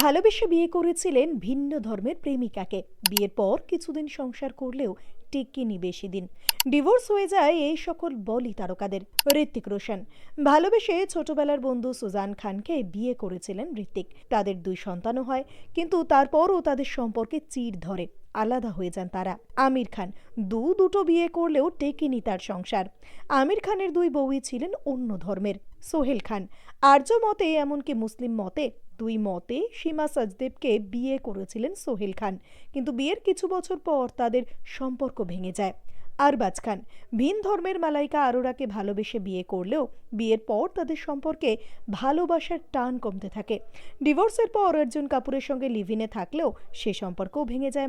ভালোবেসে বিয়ে করেছিলেন ভিন্ন ধর্মের প্রেমিকাকে। বিয়ের পর কিছুদিন সংসার করলেও টেকেনি বেশি দিন। ডিভোর্স হয়ে যায় এই সকল বলি তারকাদের। ঋত্বিক রোশন। ভালোবেসে ছোটবেলার বন্ধু সুজান খানকে বিয়ে করেছিলেন ঋত্বিক তাদের দুই সন্তানও হয়, কিন্তু তারপরও তাদের সম্পর্কে চির ধরে। আলাদা হয়ে যান তারা। আমির খান, দু দুটো বিয়ে করলেও টেকেনি তার সংসার। আমির খানের দুই বউই ছিলেন অন্য ধর্মের, সোহেল খান। আর্য মতে, এমনকি মুসলিম মতে, দুই মতে সীমা সজদেবকে বিয়ে করেছিলেন সোহেল খান। কিন্তু বিয়ের কিছু বছর পর তাদের সম্পর্ক ভেঙে যায়। আরবাজ খান, ভিন ধর্মের মালাইকা আরোরাকে ভালোবেসে বিয়ে করলেও বিয়ের পর তাদের সম্পর্কে ভালোবাসার টান কমতে থাকে। ডিভোর্সের পর অর্জুন কাপুরের সঙ্গে লিভিনে থাকলেও সে সম্পর্কও ভেঙে যায়